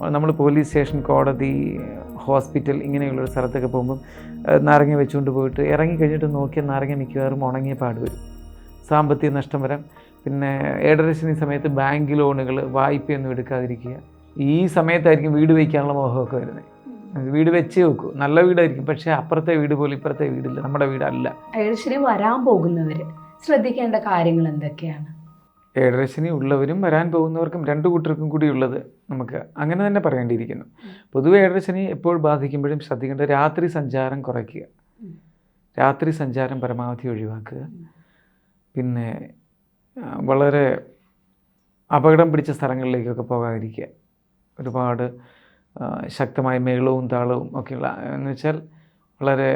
നമ്മൾ police station കോടതി hospital ഇങ്ങനെയുള്ളൊരു സ്ഥലത്തൊക്കെ പോകുമ്പം നാരങ്ങ വെച്ചുകൊണ്ട് പോയിട്ട് ഇറങ്ങി കഴിഞ്ഞിട്ട് നോക്കിയാൽ നാരങ്ങ മിക്കവാറും ഉണങ്ങിയ പാട് വരും. സാമ്പത്തിക നഷ്ടം വരാം. പിന്നെ ഏഴരശനി സമയത്ത് ബാങ്ക് ലോണുകൾ വായ്പയൊന്നും എടുക്കാതിരിക്കുക. ഈ സമയത്തായിരിക്കും വീട് വയ്ക്കാനുള്ള മോഹമൊക്കെ വരുന്നത്. വീട് വെച്ചേ വെക്കൂ. നല്ല വീടായിരിക്കും. പക്ഷേ അപ്പുറത്തെ വീട് പോലെ ഇപ്പുറത്തെ വീടില്ല. നമ്മുടെ വീടല്ല. ഏഴശ്ശേരി വരാൻ പോകുന്നവർ ശ്രദ്ധിക്കേണ്ട കാര്യങ്ങൾ എന്തൊക്കെയാണ്? ഏഴരശനി ഉള്ളവരും വരാൻ പോകുന്നവർക്കും രണ്ട് കൂട്ടർക്കും കൂടി ഉള്ളത് നമുക്ക് അങ്ങനെ തന്നെ പറയേണ്ടിയിരിക്കുന്നു. പൊതുവെ ഏഴരശനി എപ്പോൾ ബാധിക്കുമ്പോഴും ശ്രദ്ധിക്കേണ്ട രാത്രി സഞ്ചാരം കുറയ്ക്കുക. രാത്രി സഞ്ചാരം പരമാവധി ഒഴിവാക്കുക. പിന്നെ വളരെ അപകടം പിടിച്ച സ്ഥലങ്ങളിലേക്കൊക്കെ പോകാതിരിക്കുക. ഒരുപാട് ശക്തമായ മേളവും താളവും ഒക്കെയുള്ള എന്ന് വെച്ചാൽ വളരെ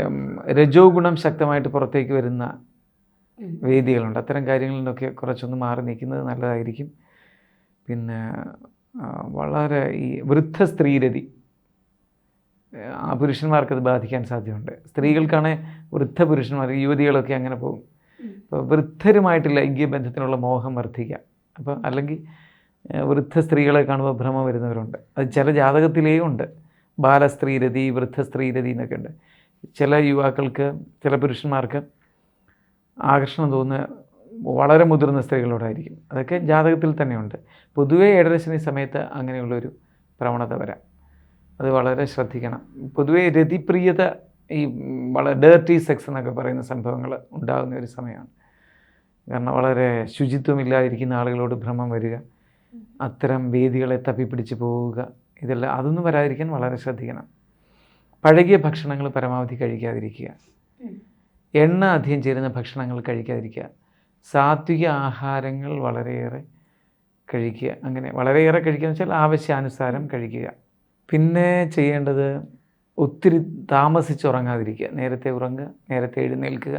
രജോ ഗുണം ശക്തമായിട്ട് പുറത്തേക്ക് വരുന്ന. വേദികളുണ്ട്. അത്തരം കാര്യങ്ങളിൽ നിന്നൊക്കെ കുറച്ചൊന്ന് മാറി നിൽക്കുന്നത് നല്ലതായിരിക്കും. പിന്നെ വളരെ ഈ വൃദ്ധ സ്ത്രീരതി ആ പുരുഷന്മാർക്കത് ബാധിക്കാൻ സാധ്യതയുണ്ട്. സ്ത്രീകൾക്കാണ് വൃദ്ധ പുരുഷന്മാർ യുവതികളൊക്കെ അങ്ങനെ പോകും. അപ്പോൾ വൃദ്ധരുമായിട്ട് ലൈംഗിക ബന്ധത്തിനുള്ള മോഹം വർദ്ധിക്കാം. അപ്പോൾ അല്ലെങ്കിൽ വൃദ്ധ സ്ത്രീകളെ കാണുമ്പോൾ ഭ്രമം വരുന്നവരുണ്ട്. അത് ചില ജാതകത്തിലേയും ഉണ്ട്. ബാലസ്ത്രീരതി വൃദ്ധ സ്ത്രീരതി എന്നൊക്കെ ഉണ്ട്. ചില യുവാക്കൾക്ക് ചില പുരുഷന്മാർക്ക് ആകർഷണം തോന്നുന്ന വളരെ മുതിർന്ന സ്ത്രീകളോടായിരിക്കും. അതൊക്കെ ജാതകത്തിൽ തന്നെയുണ്ട്. പൊതുവേ ഏഴരശനി സമയത്ത് അങ്ങനെയുള്ളൊരു പ്രവണത വരാം. അത് വളരെ ശ്രദ്ധിക്കണം. പൊതുവേ രതിപ്രിയത ഈ വളരെ ഡേർട്ടി സെക്സ് എന്നൊക്കെ പറയുന്ന സംഭവങ്ങൾ ഉണ്ടാകുന്ന ഒരു സമയമാണ്. കാരണം വളരെ ശുചിത്വമില്ലാതിരിക്കുന്ന ആളുകളോട് ഭ്രമം വരിക അത്തരം വേദികളെ തപ്പിപ്പിടിച്ച് പോവുക ഇതെല്ലാം അതൊന്നും വരാതിരിക്കാൻ വളരെ ശ്രദ്ധിക്കണം. പഴകിയ ഭക്ഷണങ്ങൾ പരമാവധി കഴിക്കാതിരിക്കുക. എണ്ണ അധികം ചേരുന്ന ഭക്ഷണങ്ങൾ കഴിക്കാതിരിക്കുക. സാത്വിക ആഹാരങ്ങൾ വളരെയേറെ കഴിക്കുക. അങ്ങനെ വളരെയേറെ കഴിക്കുക എന്ന് വെച്ചാൽ ആവശ്യാനുസാരം കഴിക്കുക. പിന്നെ ചെയ്യേണ്ടത് ഒത്തിരി താമസിച്ച് ഉറങ്ങാതിരിക്കുക. നേരത്തെ ഉറങ്ങുക നേരത്തെ എഴുന്നേൽക്കുക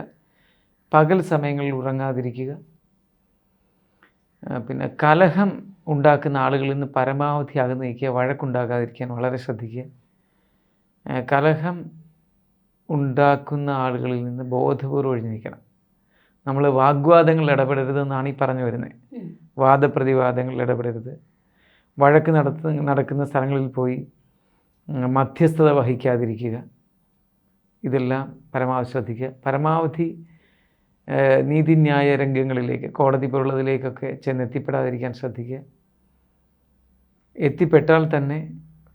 പകൽ സമയങ്ങളിൽ ഉറങ്ങാതിരിക്കുക. പിന്നെ കലഹം ഉണ്ടാക്കുന്ന ആളുകളിൽ നിന്ന് പരമാവധി അകന്ന് നിൽക്കുക വഴക്കുണ്ടാക്കാതിരിക്കാൻ വളരെ ശ്രദ്ധിക്കുക. കലഹം ഉണ്ടാക്കുന്ന ആളുകളിൽ നിന്ന് ബോധപൂർവം ഒഴിഞ്ഞു നിൽക്കണം നമ്മൾ വാഗ്വാദങ്ങൾ ഇടപെടരുതെന്നാണ് ഈ പറഞ്ഞു വരുന്നത്. വാദപ്രതിവാദങ്ങളിൽ ഇടപെടരുത്. വഴക്ക് നടത്ത നടക്കുന്ന സ്ഥലങ്ങളിൽ പോയി മധ്യസ്ഥത വഹിക്കാതിരിക്കുക. ഇതെല്ലാം പരമാവധി ശ്രദ്ധിക്കുക. പരമാവധി നീതിന്യായ രംഗങ്ങളിലേക്ക് കോടതി പോലുള്ളതിലേക്കൊക്കെ ചെന്ന് എത്തിപ്പെടാതിരിക്കാൻ ശ്രദ്ധിക്കുക. എത്തിപ്പെട്ടാൽ തന്നെ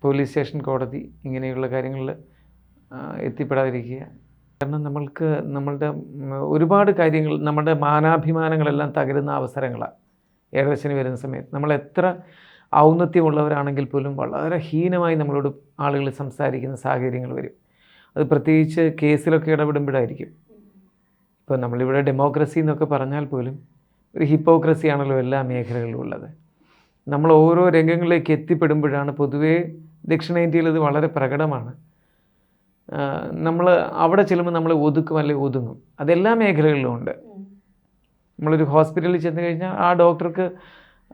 പോലീസ് സ്റ്റേഷൻ കോടതി ഇങ്ങനെയുള്ള കാര്യങ്ങളിൽ എത്തിപ്പെടാതിരിക്കുക. കാരണം നമ്മൾക്ക് നമ്മളുടെ ഒരുപാട് കാര്യങ്ങൾ നമ്മുടെ മാനാഭിമാനങ്ങളെല്ലാം തകരുന്ന അവസരങ്ങളാണ് ഏകദേശം വരുന്ന സമയത്ത്. നമ്മൾ എത്ര ഔന്നത്യമുള്ളവരാണെങ്കിൽ പോലും വളരെ ഹീനമായി നമ്മളോട് ആളുകൾ സംസാരിക്കുന്ന സാഹചര്യങ്ങൾ വരും. അത് പ്രത്യേകിച്ച് കേസിലൊക്കെ ഇടപെടുമ്പോഴായിരിക്കും. ഇപ്പോൾ നമ്മളിവിടെ ഡെമോക്രസി എന്നൊക്കെ പറഞ്ഞാൽ പോലും ഒരു ഹിപ്പോക്രസി ആണല്ലോ എല്ലാ മേഖലകളിലും ഉള്ളത്. നമ്മൾ ഓരോ രംഗങ്ങളിലേക്ക് എത്തിപ്പെടുമ്പോഴാണ് പൊതുവേ ദക്ഷിണേന്ത്യയിൽ ഇത് വളരെ പ്രകടമാണ്. നമ്മൾ അവിടെ ചെല്ലുമ്പോൾ നമ്മൾ ഒതുക്കും അല്ലെങ്കിൽ ഒതുങ്ങും. അതെല്ലാ മേഖലകളിലും ഉണ്ട്. നമ്മളൊരു ഹോസ്പിറ്റലിൽ ചെന്ന് കഴിഞ്ഞാൽ ആ ഡോക്ടർക്ക്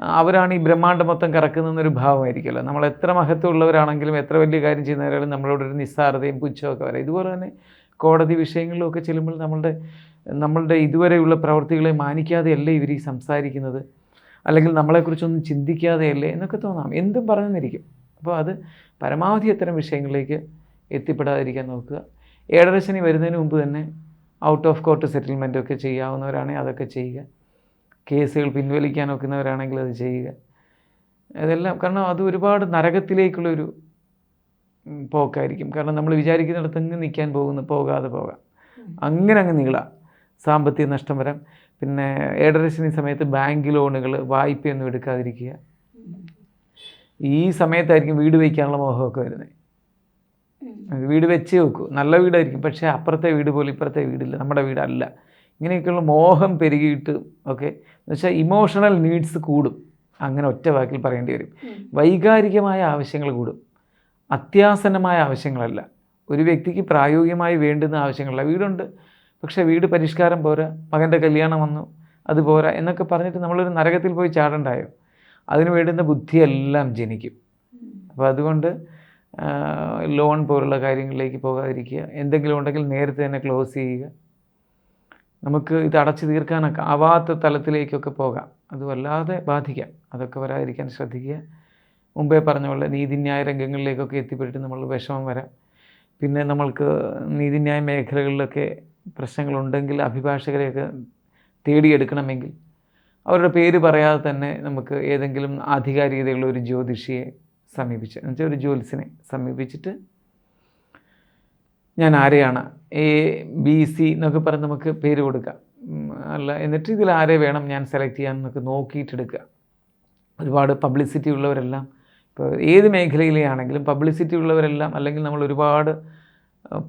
അവരാണ് ഈ ബ്രഹ്മാണ്ഡം മൊത്തം കറക്കുന്നൊരു ഭാവമായിരിക്കുമല്ലോ. നമ്മൾ എത്ര മഹത്വമുള്ളവരാണെങ്കിലും എത്ര വലിയ കാര്യം ചെയ്യുന്നവരാലും നമ്മളോടൊരു നിസ്സാരതയും പുച്ഛമൊക്കെ വരാം. ഇതുപോലെ തന്നെ കോടതി വിഷയങ്ങളിലൊക്കെ ചെല്ലുമ്പോൾ നമ്മളുടെ നമ്മളുടെ ഇതുവരെയുള്ള പ്രവൃത്തികളെ മാനിക്കാതെയല്ലേ ഇവർ ഈ സംസാരിക്കുന്നത്? അല്ലെങ്കിൽ നമ്മളെക്കുറിച്ചൊന്നും ചിന്തിക്കാതെയല്ലേ? എന്നൊക്കെ തോന്നാം. എന്തും പറഞ്ഞെന്നിരിക്കും. അപ്പോൾ അത് പരമാവധി അത്തരം വിഷയങ്ങളിലേക്ക് എത്തിപ്പെടാതിരിക്കാൻ നോക്കുക. ഏഴരശനി വരുന്നതിന് മുമ്പ് തന്നെ ഔട്ട് ഓഫ് കോർട്ട് സെറ്റിൽമെന്റ് ഒക്കെ ചെയ്യാവുന്നവരാണെങ്കിൽ അതൊക്കെ ചെയ്യുക. കേസുകൾ പിൻവലിക്കാൻ ഒക്കുന്നവരാണെങ്കിൽ അത് ചെയ്യുക. അതെല്ലാം കാരണം അത് ഒരുപാട് നരകത്തിലേക്കുള്ളൊരു പോക്കായിരിക്കും. കാരണം നമ്മൾ വിചാരിക്കുന്നിടത്ത് അങ്ങ് നിൽക്കാൻ പോകുന്ന പോകാതെ പോകാം. അങ്ങനെ അങ്ങ് നീളാം. സാമ്പത്തിക നഷ്ടം വരാം. പിന്നെ ഏഴരശനി സമയത്ത് ബാങ്ക് ലോണുകൾ വായ്പയൊന്നും എടുക്കാതിരിക്കുക. ഈ സമയത്തായിരിക്കും വീട് വയ്ക്കാനുള്ള മോഹമൊക്കെ വരുന്നത്. വീട് വെച്ചേ വെക്കൂ. നല്ല വീടായിരിക്കും. പക്ഷേ അപ്പുറത്തെ വീട് പോലെ ഇപ്പുറത്തെ വീടില്ല. നമ്മുടെ വീടല്ല. ഇങ്ങനെയൊക്കെയുള്ള മോഹം പെരുകിയിട്ട് ഓക്കെ? എന്ന് വെച്ചാൽ ഇമോഷണൽ നീഡ്സ് കൂടും. അങ്ങനെ ഒറ്റ വാക്കിൽ പറയേണ്ടി വരും. വൈകാരികമായ ആവശ്യങ്ങൾ കൂടും. അത്യാസന്നമായ ആവശ്യങ്ങളല്ല. ഒരു വ്യക്തിക്ക് പ്രായോഗികമായി വേണ്ടുന്ന ആവശ്യങ്ങളല്ല. വീടുണ്ട്. പക്ഷേ വീട് പരിഷ്കാരം പോരാ. മകന്റെ കല്യാണം വന്നു. അത് പോരാ. എന്നൊക്കെ പറഞ്ഞിട്ട് നമ്മളൊരു നരകത്തിൽ പോയി ചാടണ്ടായോ? അതിന് വേണ്ടുന്ന ബുദ്ധിയെല്ലാം ജനിക്കും. അപ്പോൾ അതുകൊണ്ട് ലോൺ പോലുള്ള കാര്യങ്ങളിലേക്ക് പോകാതിരിക്കുക. എന്തെങ്കിലും ഉണ്ടെങ്കിൽ നേരത്തെ തന്നെ ക്ലോസ് ചെയ്യുക. നമുക്ക് ഇത് അടച്ചു തീർക്കാനൊക്കെ ആവാത്ത തലത്തിലേക്കൊക്കെ പോകാം. അത് വല്ലാതെ ബാധിക്കാം. അതൊക്കെ വരാതിരിക്കാൻ ശ്രദ്ധിക്കുക. മുമ്പേ പറഞ്ഞ പോലെ നീതിന്യായ രംഗങ്ങളിലേക്കൊക്കെ എത്തിപ്പെട്ടിട്ട് നമ്മൾ വിഷമം വരാം. പിന്നെ നമ്മൾക്ക് നീതിന്യായ മേഖലകളിലൊക്കെ പ്രശ്നങ്ങളുണ്ടെങ്കിൽ അഭിഭാഷകരെയൊക്കെ തേടിയെടുക്കണമെങ്കിൽ അവരുടെ പേര് പറയാതെ തന്നെ നമുക്ക് ഏതെങ്കിലും ആധികാരികതയുള്ള ഒരു ജ്യോതിഷിയെ സമീപിച്ച് എന്നുവെച്ചാൽ ഒരു ജ്യോത്സ്യനെ സമീപിച്ചിട്ട് ഞാൻ ആരെയാണ്? എ ബി സി എന്നൊക്കെ പറഞ്ഞ് നമുക്ക് പേര് കൊടുക്കാം. അല്ല എന്നിട്ട് ഇതിൽ ആരെ വേണം ഞാൻ സെലക്ട് ചെയ്യാൻ എന്നൊക്കെ നോക്കിയിട്ടെടുക്കുക. ഒരുപാട് പബ്ലിസിറ്റി ഉള്ളവരെല്ലാം ഇപ്പോൾ ഏത് മേഖലയിലെ ആണെങ്കിലും പബ്ലിസിറ്റി ഉള്ളവരെല്ലാം അല്ലെങ്കിൽ നമ്മൾ ഒരുപാട്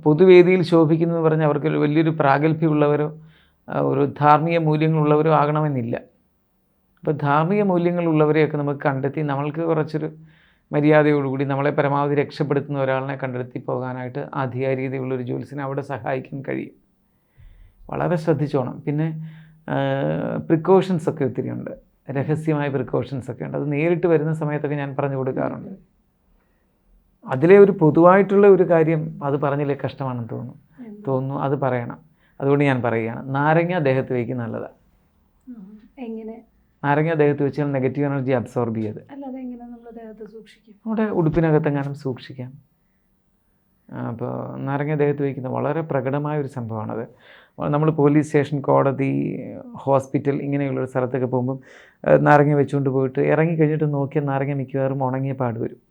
പൊതുവേദിയിൽ ശോഭിക്കുന്നു പറഞ്ഞാൽ അവർക്ക് വലിയൊരു പ്രാഗൽഭ്യമുള്ളവരോ ഒരു ധാർമ്മിക മൂല്യങ്ങളുള്ളവരോ ആകണമെന്നില്ല. അപ്പോൾ ധാർമ്മിക മൂല്യങ്ങളുള്ളവരെയൊക്കെ നമുക്ക് കണ്ടെത്തി നമ്മൾക്ക് കുറച്ചൊരു മര്യാദയോടുകൂടി നമ്മളെ പരമാവധി രക്ഷപ്പെടുത്തുന്ന ഒരാളിനെ കണ്ടെത്തി പോകാനായിട്ട് ആധികാരികതയുള്ളൊരു ജോലിസിനെ അവിടെ സഹായിക്കാൻ കഴിയും. വളരെ ശ്രദ്ധിച്ചോണം. പിന്നെ പ്രിക്കോഷൻസ് ഒക്കെ ഒത്തിരി ഉണ്ട്. രഹസ്യമായ പ്രിക്കോഷൻസ് ഒക്കെ ഉണ്ട്. അത് നേരിട്ട് വരുന്ന സമയത്തൊക്കെ ഞാൻ പറഞ്ഞു കൊടുക്കാറുണ്ട്. അതിലെ ഒരു പൊതുവായിട്ടുള്ള ഒരു കാര്യം അത് പറഞ്ഞില്ലേ കഷ്ടമാണെന്ന് തോന്നുന്നു. തോന്നുന്നു അത് പറയണം. അതുകൊണ്ട് ഞാൻ പറയുകയാണ്. നാരങ്ങ ദേഹത്ത് നല്ലതാണ് എങ്ങനെ? നാരങ്ങ ദേഹത്ത് വെച്ചാൽ നെഗറ്റീവ് എനർജി അബ്സോർബ് ചെയ്ത്. നമ്മുടെ ഉടുപ്പിനകത്തെങ്ങാനും സൂക്ഷിക്കാം. അപ്പോൾ നാരങ്ങ ദേഹത്ത് വയ്ക്കുന്ന വളരെ പ്രകടമായ ഒരു സംഭവമാണത്. നമ്മൾ പോലീസ് സ്റ്റേഷൻ കോടതി ഹോസ്പിറ്റൽ ഇങ്ങനെയുള്ളൊരു സ്ഥലത്തൊക്കെ പോകുമ്പം നാരങ്ങ വെച്ചുകൊണ്ട് പോയിട്ട് ഇറങ്ങി കഴിഞ്ഞിട്ട് നോക്കിയാൽ നാരങ്ങ മിക്കവാറും ഉണങ്ങിയ പാട് വരും.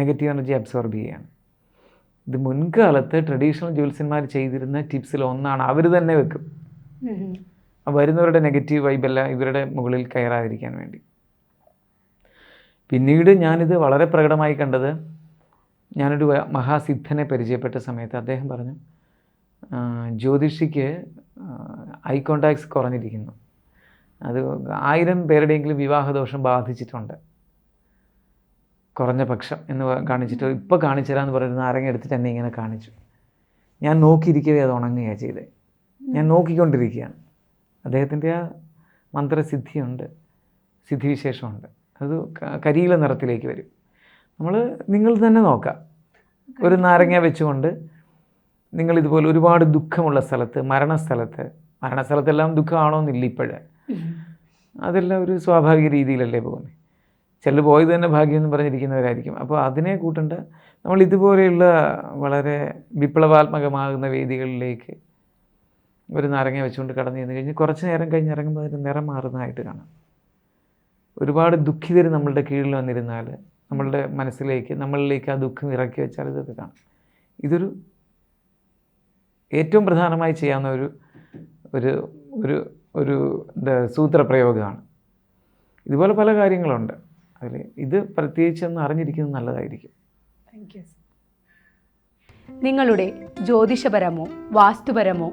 നെഗറ്റീവ് എനർജി അബ്സോർബ് ചെയ്യുകയാണ്. ഇത് മുൻകാലത്ത് ട്രഡീഷണൽ ജ്യോത്സ്യന്മാർ ചെയ്തിരുന്ന ടിപ്സിൽ ഒന്നാണ്. അവർ തന്നെ വെക്കും. വരുന്നവരുടെ നെഗറ്റീവ് വൈബല്ല ഇവരുടെ മുകളിൽ കയറാതിരിക്കാൻ വേണ്ടി. പിന്നീട് ഞാനിത് വളരെ പ്രകടമായി കണ്ടത് ഞാനൊരു മഹാസിദ്ധനെ പരിചയപ്പെട്ട സമയത്ത് അദ്ദേഹം പറഞ്ഞു ജ്യോതിഷിക്ക് ഐ കോണ്ടാക്ട്സ് കുറഞ്ഞിരിക്കുന്നു. അത് ആയിരം പേരുടെയെങ്കിലും വിവാഹദോഷം ബാധിച്ചിട്ടുണ്ട്. കുറഞ്ഞ പക്ഷം എന്ന് കാണിച്ചിട്ട് ഇപ്പോൾ കാണിച്ചു പറയുന്നത് നാരങ്ങ എടുത്തിട്ട് എന്നെ ഇങ്ങനെ കാണിച്ചു. ഞാൻ നോക്കിയിരിക്കവേ അത് ഉണങ്ങുകയാണ് ചെയ്തത് ഞാൻ നോക്കിക്കൊണ്ടിരിക്കുകയാണ്. അദ്ദേഹത്തിന്റെ ആ മന്ത്രസിദ്ധിയുണ്ട് സിദ്ധിവിശേഷമുണ്ട്. അത് കരിയില നിറത്തിലേക്ക് വരും. നമ്മൾ നിങ്ങൾ തന്നെ നോക്കാം. ഒരു നാരങ്ങ വെച്ചുകൊണ്ട് നിങ്ങൾ ഇതുപോലെ ഒരുപാട് ദുഃഖമുള്ള സ്ഥലത്ത് മരണസ്ഥലത്ത് മരണസ്ഥലത്തെല്ലാം ദുഃഖമാണോന്നില്ല ഇപ്പോഴേ. അതെല്ലാം ഒരു സ്വാഭാവിക രീതിയിലല്ലേ പോകുന്നത് ചിലർ പോയത് തന്നെ ഭാഗ്യം എന്ന് പറഞ്ഞിരിക്കുന്നവരായിരിക്കും. അപ്പോൾ അതിനെ കൂട്ടേണ്ട നമ്മൾ ഇതുപോലെയുള്ള വളരെ വിപ്ലവാത്മകമാകുന്ന വേദികളിലേക്ക് ഒരു നാരങ്ങ വെച്ചുകൊണ്ട് കടന്നു ചെന്ന് കഴിഞ്ഞ് കുറച്ച് നേരം കഴിഞ്ഞ് ഇറങ്ങുമ്പോൾ അതിന്റെ നിറം മാറുന്നതായിട്ട് കാണാം. ഒരുപാട് ദുഃഖിതർ നമ്മളുടെ കീഴിൽ വന്നിരുന്നാൽ നമ്മളുടെ മനസ്സിലേക്ക് നമ്മളിലേക്ക് ആ ദുഃഖം ഇറക്കി വെച്ചാൽ ഇതൊക്കെ കാണാം. ഇതൊരു ഏറ്റവും പ്രധാനമായി ചെയ്യാവുന്ന ഒരു ഒരു ഒരു ഒരു എന്താ സൂത്രപ്രയോഗമാണ്. ഇതുപോലെ പല കാര്യങ്ങളുണ്ട്. അതിൽ ഇത് പ്രത്യേകിച്ചൊന്ന് അറിഞ്ഞിരിക്കുന്നത് നല്ലതായിരിക്കും. നിങ്ങളുടെ ജ്യോതിഷപരമോ വാസ്തുപരമോ